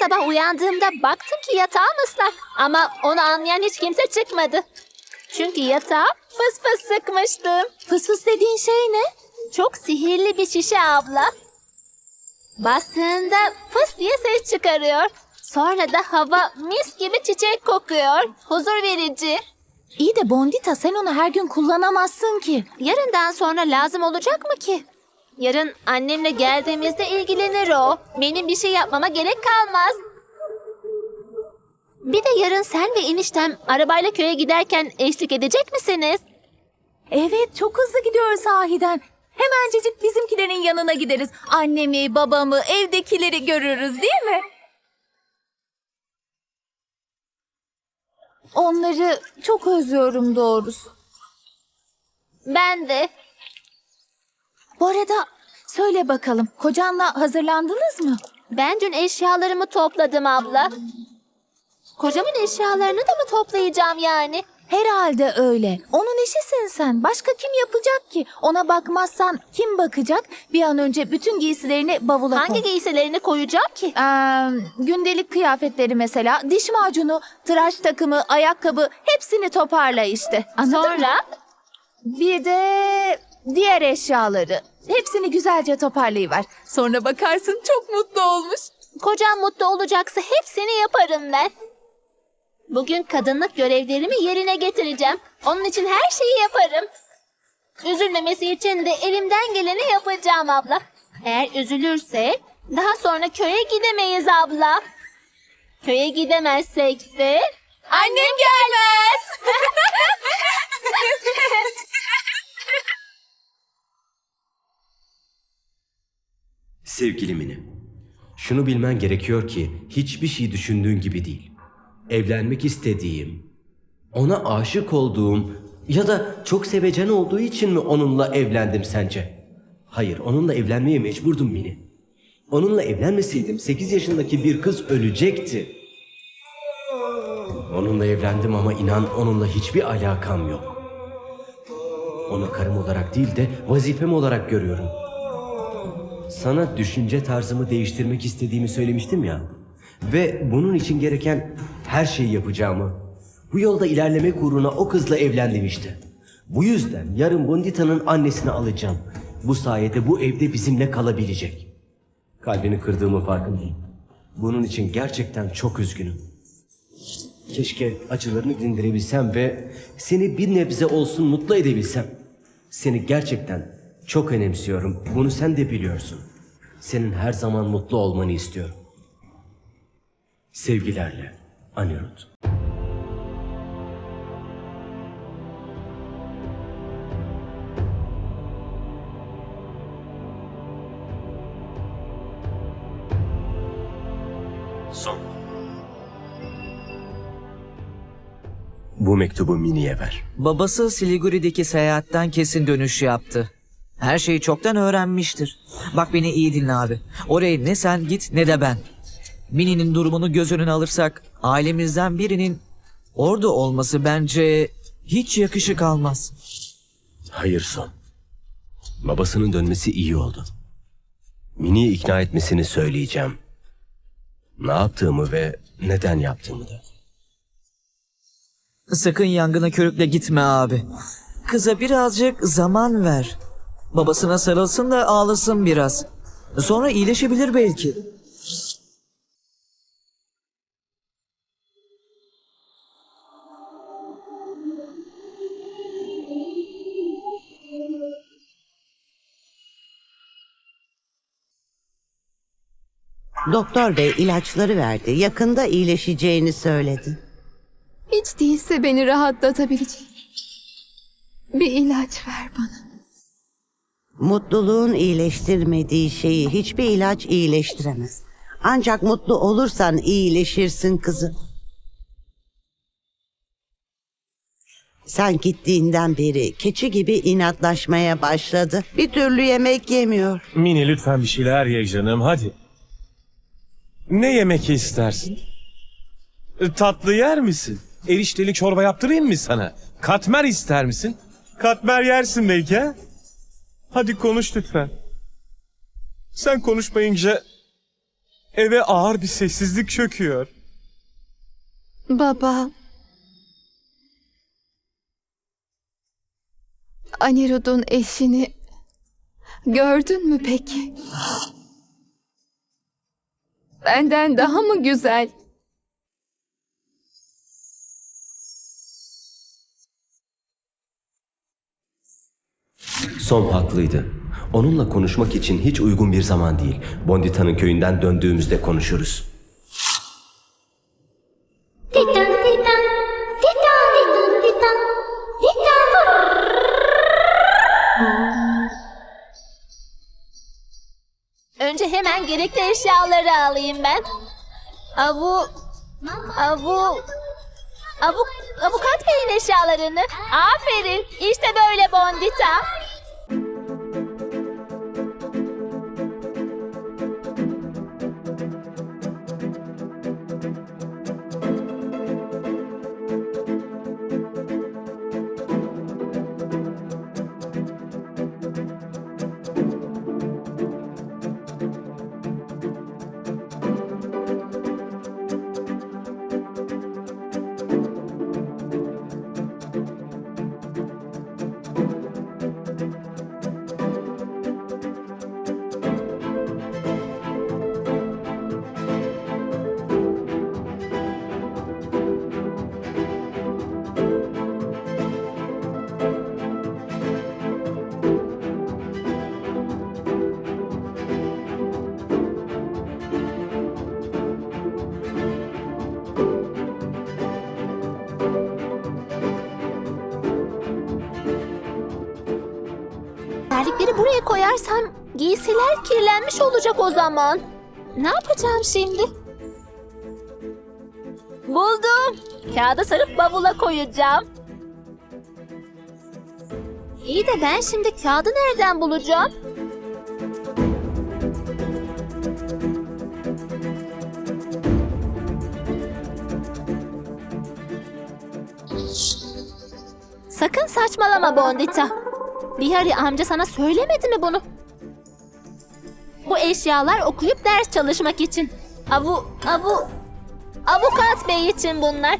sabah uyandığımda baktım ki yatağım ıslak. Ama onu anlayan hiç kimse çıkmadı. Çünkü yatağa fıs fıs sıkmıştım. Fıs fıs dediğin şey ne? Çok sihirli bir şişe abla. Bastığında fıs diye ses çıkarıyor. Sonra da hava mis gibi çiçek kokuyor. Huzur verici. İyi de Bondita sen onu her gün kullanamazsın ki. Yarından sonra lazım olacak mı ki? Yarın annemle geldiğimizde ilgilenir o. Benim bir şey yapmama gerek kalmaz. Bir de yarın sen ve eniştem arabayla köye giderken eşlik edecek misiniz? Evet çok hızlı gidiyor sahiden. Hemencecik bizimkilerin yanına gideriz. Annemi, babamı, evdekileri görürüz değil mi? Onları çok özlüyorum doğrusu. Ben de. Bu arada söyle bakalım kocanla hazırlandınız mı? Ben dün eşyalarımı topladım abla. Kocamın eşyalarını da mı toplayacağım yani? Herhalde öyle. Onun işisin sen. Başka kim yapacak ki? Ona bakmazsan kim bakacak? Bir an önce bütün giysilerini bavula koy. Hangi giysilerini koyacağım ki? Ee, gündelik kıyafetleri mesela, diş macunu, tıraş takımı, ayakkabı hepsini toparla işte. Anladın mı? Sonra Bir de diğer eşyaları. Hepsini güzelce toparlayıver. Sonra bakarsın çok mutlu olmuş. kocam mutlu olacaksa hepsini yaparım ben. Bugün kadınlık görevlerimi yerine getireceğim. Onun için her şeyi yaparım. Üzülmemesi için de elimden geleni yapacağım abla. Eğer üzülürse daha sonra köye gidemeyiz abla. Köye gidemezsek de Annem gelmez. Sevgili Mini, şunu bilmen gerekiyor ki hiçbir şey düşündüğün gibi değil. Evlenmek istediğim, ona aşık olduğum ya da çok sevecen olduğu için mi onunla evlendim sence? Hayır, onunla evlenmeye mecburdum Mini. Onunla evlenmeseydim 8 yaşındaki bir kız ölecekti. Onunla evlendim ama inan onunla hiçbir alakam yok. Onu karım olarak değil de vazifem olarak görüyorum. Sana düşünce tarzımı değiştirmek istediğimi söylemiştim ya. Ve bunun için gereken her şeyi yapacağımı. Bu yolda ilerlemek uğruna o kızla evlendim işte. Bu yüzden yarın Bondita'nın annesini alacağım. Bu sayede bu evde bizimle kalabilecek. Kalbini kırdığımı farkındayım. Bunun için gerçekten çok üzgünüm. Keşke acılarını dindirebilsem ve seni bir nebze olsun mutlu edebilsem. Seni gerçekten çok önemsiyorum. Bunu sen de biliyorsun. Senin her zaman mutlu olmanı istiyorum. Sevgilerle Anirudh. Son. Bu mektubu Mini'ye ver. Babası Siliguri'deki seyahatten kesin dönüş yaptı. Her şeyi çoktan öğrenmiştir. Bak beni iyi dinle abi. Oraya ne sen git ne de ben. Mini'nin durumunu göz önüne alırsak ailemizden birinin orada olması bence hiç yakışık almaz. Hayır son. Babasının dönmesi iyi oldu. Mini'yi ikna etmesini söyleyeceğim. Ne yaptığımı ve neden yaptığımı da. Sakın yangına körükle gitme abi. Kıza birazcık zaman ver. Babasına sarılsın da ağlasın biraz. Sonra iyileşebilir belki. Doktor bey ilaçları verdi. Yakında iyileşeceğini söyledi. Hiç değilse beni rahatlatabilecek. Bir ilaç ver bana. Mutluluğun iyileştirmediği şeyi hiçbir ilaç iyileştiremez. Ancak mutlu olursan iyileşirsin kızım. Sen gittiğinden beri keçi gibi inatlaşmaya başladı. Bir türlü yemek yemiyor. Mini lütfen bir şeyler ye canım hadi. Ne yemek istersin? E, Tatlı yer misin? Erişteli çorba yaptırayım mı sana? Katmer ister misin? Katmer yersin belki ha? Hadi konuş lütfen. Sen konuşmayınca Eve ağır bir sessizlik çöküyor. Baba. Anirud'un eşini gördün mü peki? Benden daha mı güzel? Son haklıydı. Onunla konuşmak için hiç uygun bir zaman değil. Bondita'nın köyünden döndüğümüzde konuşuruz. Önce hemen gerekli eşyaları alayım ben. Avu, avu, avu, avukat beyin eşyalarını. Aferin. İşte böyle Bondita. Koyarsam giysiler kirlenmiş olacak o zaman. Ne yapacağım şimdi? Buldum. Kağıda sarıp bavula koyacağım. İyi de ben şimdi kağıdı nereden bulacağım? Sakın saçmalama Bondita. Bihari amca sana söylemedi mi bunu? Bu eşyalar okuyup ders çalışmak için. Avu, avu, avukat bey için bunlar.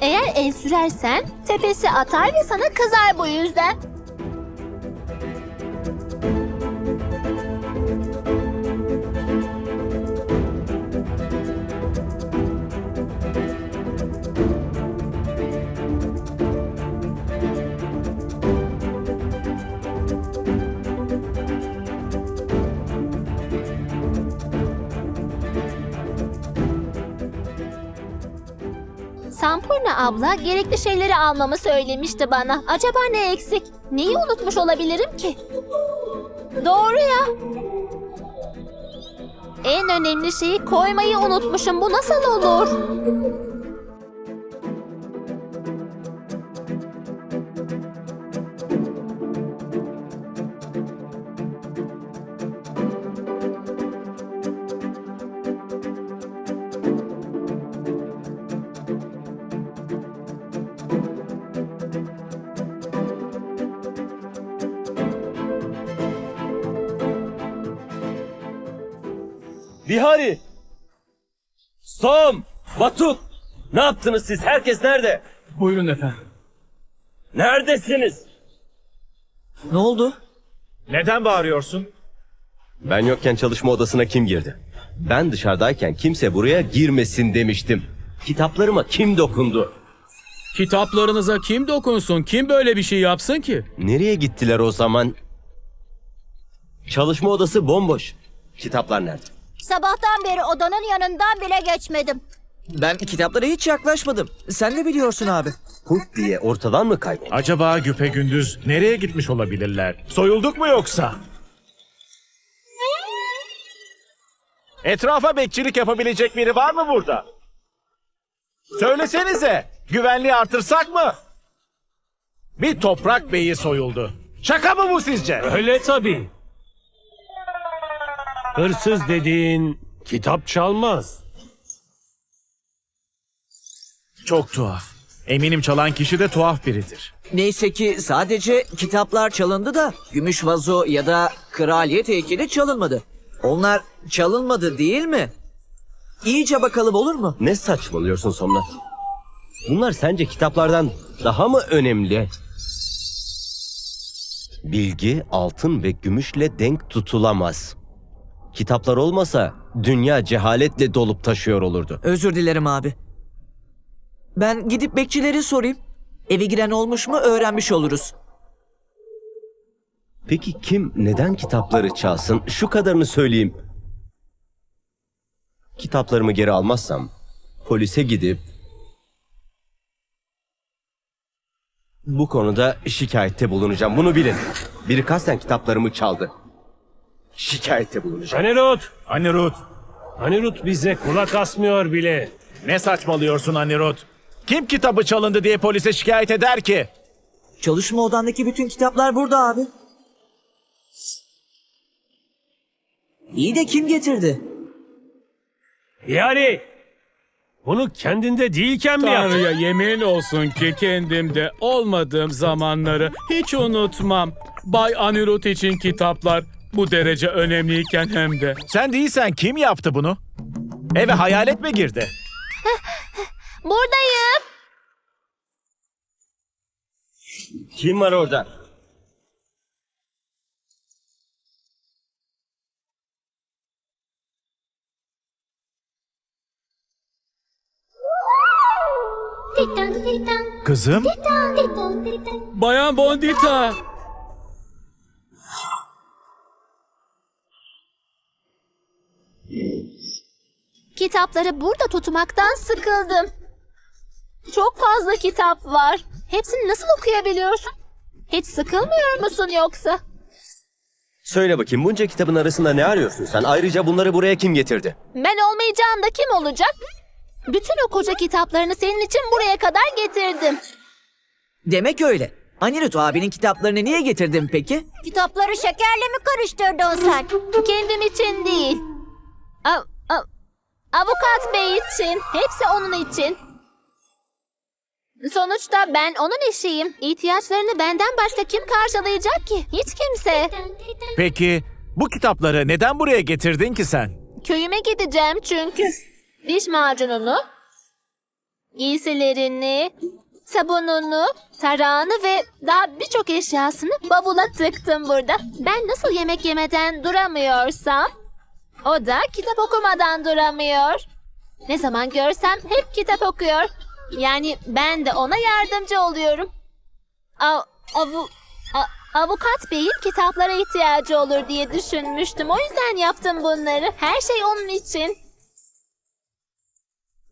Eğer el sürersen tepesi atar ve sana kızar bu yüzden. Sampurna abla gerekli şeyleri almamı söylemişti bana. Acaba ne eksik? Neyi unutmuş olabilirim ki? Doğru ya. En önemli şeyi koymayı unutmuşum. Bu nasıl olur? Bihari! Som! Batuk! Ne yaptınız siz? Herkes nerede? Buyurun efendim. Neredesiniz? Ne oldu? Neden bağırıyorsun? Ben yokken çalışma odasına kim girdi? Ben dışarıdayken kimse buraya girmesin demiştim. Kitaplarıma kim dokundu? Kitaplarınıza kim dokunsun? Kim böyle bir şey yapsın ki? Nereye gittiler o zaman? Çalışma odası bomboş. Kitaplar nerede? Sabahtan beri odanın yanından bile geçmedim. Ben kitaplara hiç yaklaşmadım. Sen de biliyorsun abi. Huk diye ortadan mı kayboldu? Acaba güpe gündüz nereye gitmiş olabilirler? Soyulduk mu yoksa? Etrafa bekçilik yapabilecek biri var mı burada? Söylesenize, güvenliği artırsak mı? Bir toprak beyi soyuldu. Şaka mı bu sizce? Öyle tabii. Hırsız dediğin kitap çalmaz. Çok tuhaf. Eminim çalan kişi de tuhaf biridir. Neyse ki sadece kitaplar çalındı da gümüş vazo ya da kraliyet heykeli çalınmadı. Onlar çalınmadı değil mi? İyice bakalım olur mu? Ne saçmalıyorsun Somnat? Bunlar sence kitaplardan daha mı önemli? Bilgi altın ve gümüşle denk tutulamaz. Kitaplar olmasa dünya cehaletle dolup taşıyor olurdu. Özür dilerim abi. Ben gidip bekçileri sorayım. Eve giren olmuş mu öğrenmiş oluruz. Peki kim neden kitapları çalsın? Şu kadarını söyleyeyim. Kitaplarımı geri almazsam polise gidip bu konuda şikayette bulunacağım. Bunu bilin. Biri kasten kitaplarımı çaldı. Şikayette bulunacağım. Anirut! Anirut, Anirut bize kulak asmıyor bile. ne saçmalıyorsun Anirut? Kim kitabı çalındı diye polise şikayet eder ki? Çalışma odandaki bütün kitaplar burada abi. İyi de kim getirdi? Yani bunu kendinde değilken mi yaptın? Tanrı'ya yemin olsun ki kendimde olmadığım zamanları hiç unutmam. Bay Anirut için kitaplar bu derece önemliyken hem de. Sen değilsen kim yaptı bunu? Eve hayalet mi girdi? Buradayım. Kim var orada? Kızım? Bayan Bondita! Kitapları burada tutmaktan sıkıldım. Çok fazla kitap var. Hepsini nasıl okuyabiliyorsun? Hiç sıkılmıyor musun yoksa? Söyle bakayım bunca kitabın arasında ne arıyorsun sen? Ayrıca bunları buraya kim getirdi? Ben olmayacağım da kim olacak? Bütün o koca kitaplarını senin için buraya kadar getirdim. Demek öyle. Anirut abinin kitaplarını niye getirdin peki? Kitapları şekerle mi karıştırdın sen? Kendim için değil. A- a- avukat bey için. Hepsi onun için. Sonuçta ben onun eşiyim. İhtiyaçlarını benden başka kim karşılayacak ki? Hiç kimse. Peki bu kitapları neden buraya getirdin ki sen? Köyüme gideceğim çünkü. Diş macununu, giysilerini, sabununu, tarağını ve daha birçok eşyasını bavula tıktım burada. Ben nasıl yemek yemeden duramıyorsam, o da kitap okumadan duramıyor. Ne zaman görsem hep kitap okuyor. Yani ben de ona yardımcı oluyorum. Av, avu, a- avukat beyin kitaplara ihtiyacı olur diye düşünmüştüm. O yüzden yaptım bunları. Her şey onun için.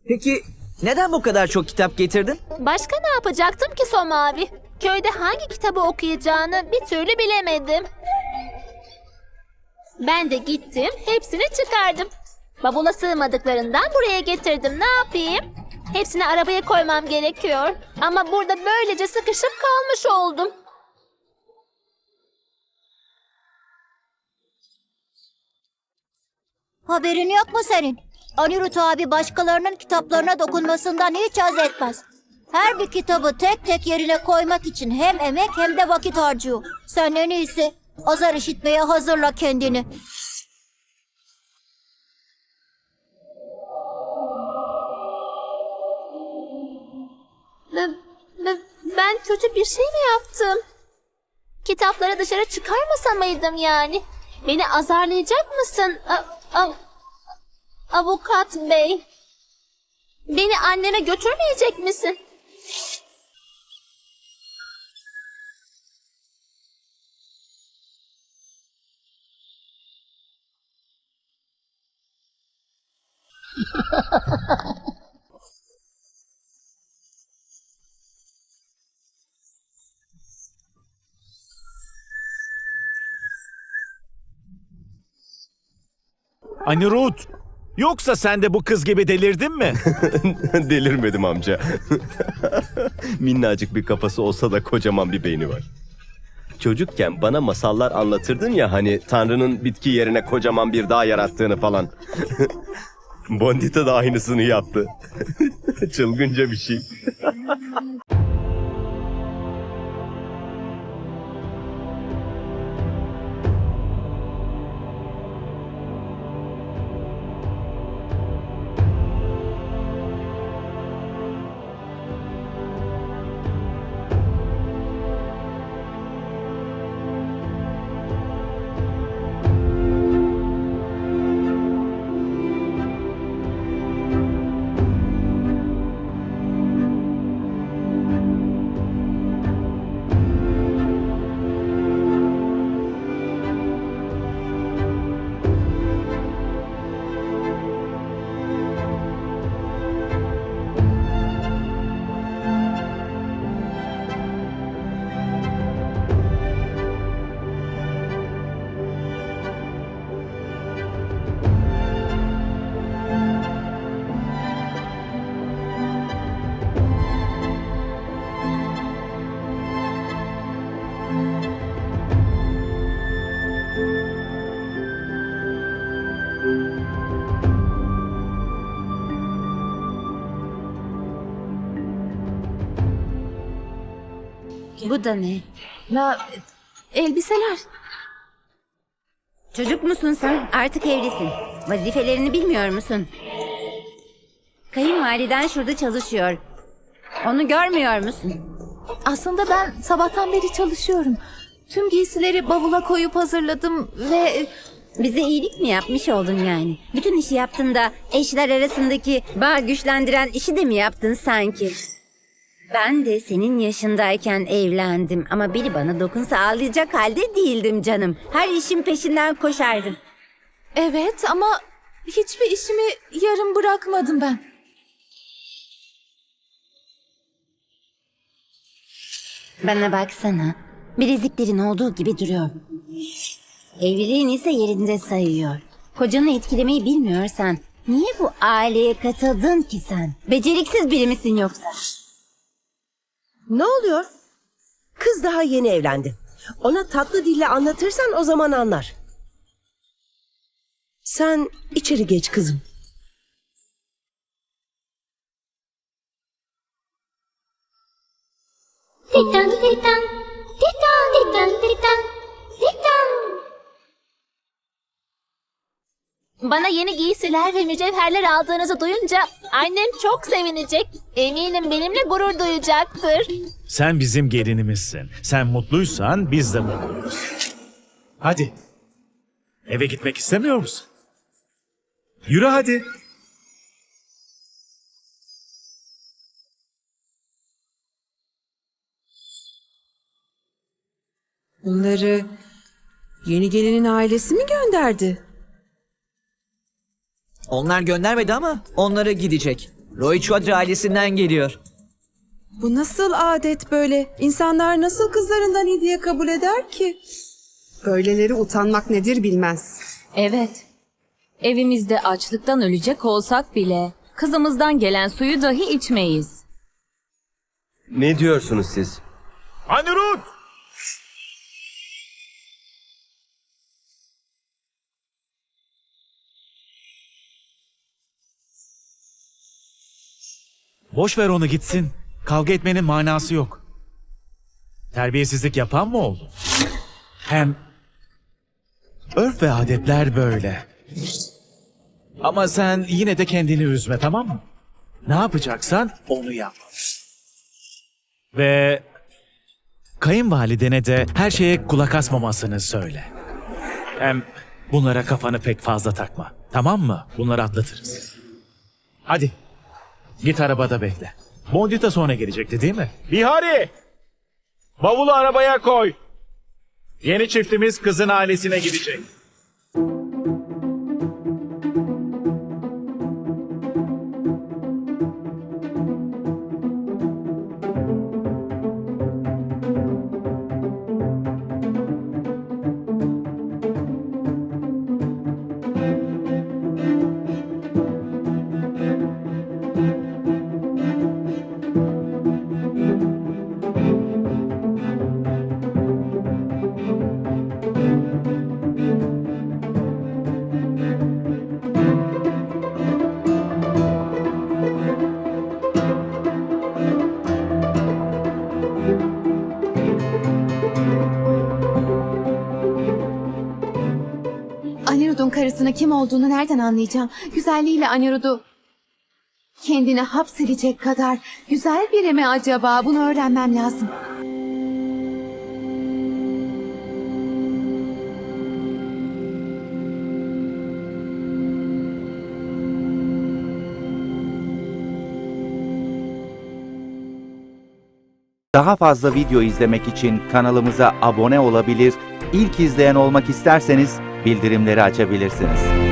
Peki neden bu kadar çok kitap getirdin? Başka ne yapacaktım ki Som abi? Köyde hangi kitabı okuyacağını bir türlü bilemedim. Ben de gittim, hepsini çıkardım. Bavula sığmadıklarından buraya getirdim. Ne yapayım? Hepsini arabaya koymam gerekiyor. Ama burada böylece sıkışıp kalmış oldum. Haberin yok mu senin? Anirut abi başkalarının kitaplarına dokunmasından hiç haz etmez. Her bir kitabı tek tek yerine koymak için hem emek hem de vakit harcıyor. Sen en iyisi azar işitmeye hazırla kendini. Ve- ve Ben kötü bir şey mi yaptım? Kitapları dışarı çıkarmasa mıydım yani? Beni azarlayacak mısın? A- a- avukat bey. Beni anneme götürmeyecek misin? Anirut! Yoksa sen de bu kız gibi delirdin mi? Delirmedim amca. Minnacık bir kafası olsa da kocaman bir beyni var. Çocukken bana masallar anlatırdın ya hani Tanrı'nın bitki yerine kocaman bir dağ yarattığını falan. Bondita da aynısını yaptı. Çılgınca bir şey. Bu da ne? Ya elbiseler. Çocuk musun sen? Artık evlisin. Vazifelerini bilmiyor musun? Kayınvaliden şurada çalışıyor. Onu görmüyor musun? Aslında ben sabahtan beri çalışıyorum. Tüm giysileri bavula koyup hazırladım ve Bize iyilik mi yapmış oldun yani? Bütün işi yaptın da eşler arasındaki bağ güçlendiren işi de mi yaptın sanki? Ben de senin yaşındayken evlendim ama biri bana dokunsa ağlayacak halde değildim canım. Her işin peşinden koşardım. evet ama hiçbir işimi yarım bırakmadım ben. Bana baksana. Bileziklerin olduğu gibi duruyor. Evliliğin ise yerinde sayıyor. Kocanı etkilemeyi bilmiyorsan niye bu aileye katıldın ki sen? Beceriksiz biri misin yoksa? Ne oluyor? Kız daha yeni evlendi. Ona tatlı dille anlatırsan o zaman anlar. Sen içeri geç kızım. Titan titan titan titan. Titan. Bana yeni giysiler ve mücevherler aldığınızı duyunca annem çok sevinecek. Eminim benimle gurur duyacaktır. Sen bizim gelinimizsin. Sen mutluysan biz de mutluyuz. Hadi. Eve gitmek istemiyor musun? Yürü hadi. Bunları yeni gelinin ailesi mi gönderdi? Onlar göndermedi ama onlara gidecek. Roy Chaudhry ailesinden geliyor. Bu nasıl adet böyle? İnsanlar nasıl kızlarından hediye kabul eder ki? Böyleleri utanmak nedir bilmez. Evet. Evimizde açlıktan ölecek olsak bile kızımızdan gelen suyu dahi içmeyiz. Ne diyorsunuz siz? Anirud! Boş ver onu gitsin. Kavga etmenin manası yok. Terbiyesizlik yapan mı oldu? Hem örf ve adetler böyle. Ama sen yine de kendini üzme tamam mı? Ne yapacaksan onu yap. Ve kayınvalidene de her şeye kulak asmamasını söyle. Hem bunlara kafanı pek fazla takma. Tamam mı? Bunları atlatırız. Hadi. Git arabada bekle. Bondita sonra gelecekti değil mi? Bihari! Bavulu arabaya koy. Yeni çiftimiz kızın ailesine gidecek. Anirud'un karısının kim olduğunu nereden anlayacağım? Güzelliğiyle Anirud'u kendine hapsedecek kadar güzel biri mi acaba? Bunu öğrenmem lazım. Daha fazla video izlemek için kanalımıza abone olabilir, ilk izleyen olmak isterseniz bildirimleri açabilirsiniz.